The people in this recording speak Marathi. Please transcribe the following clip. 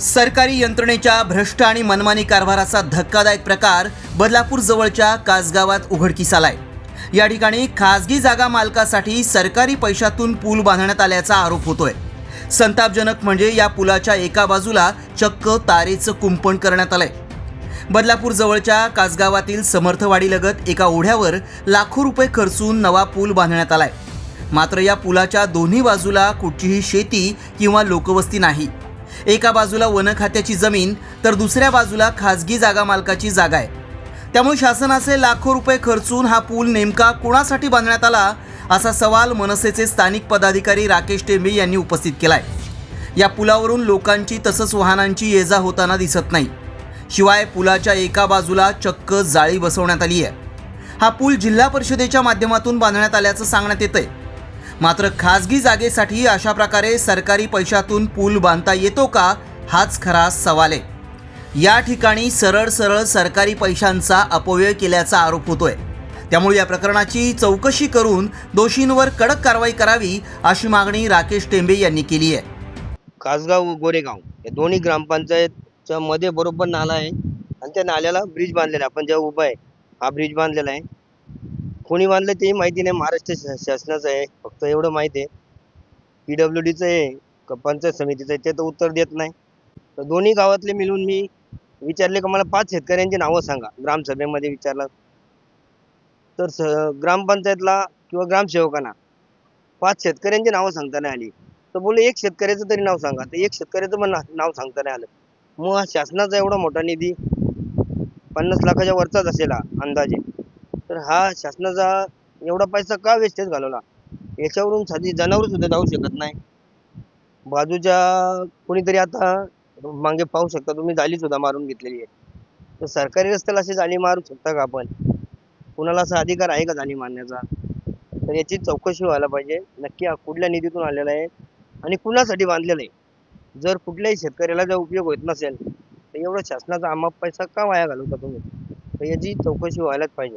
सरकारी यंत्रणेच्या भ्रष्ट आणि मनमानी कारभाराचा धक्कादायक प्रकार बदलापूर जवळच्या कासगावात उघडकीस आलाय. या ठिकाणी खासगी जागा मालकासाठी सरकारी पैशातून पूल बांधण्यात आल्याचा आरोप होतोय. संतापजनक म्हणजे या पुलाच्या एका बाजूला चक्क तारेचं कुंपण करण्यात आलंय. बदलापूर जवळच्या कासगावातील समर्थवाडीलगत एका ओढ्यावर लाखो रुपये खर्चून नवा पूल बांधण्यात आलाय. मात्र या पुलाच्या दोन्ही बाजूला कुठचीही शेती किंवा लोकवस्ती नाही. एका बाजूला वन खात्याची जमीन तर दुसऱ्या बाजूला खाजगी जागा मालकाची जागा आहे. त्यामुळे शासनाचे लाखो रुपये खर्चून हा पूल नेमका कोणासाठी बांधण्यात आला असा सवाल मनसेचे स्थानिक पदाधिकारी राकेश टेंबे यांनी उपस्थित केलाय. या पुलावरून लोकांची तसंच वाहनांची ये जा होताना दिसत नाही. शिवाय पुलाच्या एका बाजूला चक्क जाळी बसवण्यात आली आहे हा पूल जिल्हा परिषदेच्या माध्यमातून बांधण्यात आल्याचं सांगण्यात येतंय. मात्र खासगी जागेसाठी अशा प्रकारे सरकारी पैशातून पूल बांधता येतो का? हाच खरा सवाल आहे. या ठिकाणी सरळ सरळ सरकारी पैशांचा अपव्यय केल्याचा आरोप होतोय. त्यामुळे या प्रकरणाची चौकशी करून दोषींवर कडक कारवाई करावी अशी मागणी राकेश टेंबे यांनी केली आहे. खासगाव गोरेगाव या दोन्ही ग्रामपंचायतच्या मध्ये बरोबर नाला आहे आणि त्या नाल्याला ब्रिज बांधलेला आहे. आपण जेव्हा उभा आहे हा ब्रिज बांधलेला आहे. कोणी बांधलं तेही माहिती नाही. महाराष्ट्र शा- शासनाचं आहे. फक्त एवढं माहिती आहे. पी डब्ल्यू डीचं आहे. का पंचायत समितीचं आहे. ते तर उत्तर देत नाही. तर दोन्ही गावातले मिळून मी विचारले का मला पाच शेतकऱ्यांची नावं सांगा. ग्रामसभेमध्ये विचारलं. तर स ग्रामपंचायतला किंवा ग्रामसेवकांना पाच शेतकऱ्यांची नावं सांगता नाही आली. तर बोलले एक शेतकऱ्याचं तरी नाव सांगा. तर एक शेतकऱ्याचं पण ना- नाव सांगता नाही आलं. मग हा शासनाचा एवढा मोठा निधी पन्नास लाखाच्या वरचाच असेल हा अंदाजे. तर हा शासनाचा एवढा पैसा का वेस्टेज घालवला? याच्यावरून साधी जनावर सुद्धा जाऊ शकत नाही. बाजूच्या कोणीतरी आता मागे पाहू शकता तुम्ही जाली सुद्धा मारून घेतलेली आहे. तर सरकारी रस्त्याला अशी जाली मारू शकता का आपण? कुणाला असा अधिकार आहे का जाली मारण्याचा? तर याची चौकशी व्हायला पाहिजे. नक्की हा कुठल्या निधीतून आलेला आहे आणि कुणासाठी बांधलेलं आहे? जर कुठल्याही शेतकऱ्याला जर उपयोग होत नसेल तर एवढा शासनाचा आम्हा पैसा का वाया घालवता तुम्ही? तर याची चौकशी व्हायलाच पाहिजे.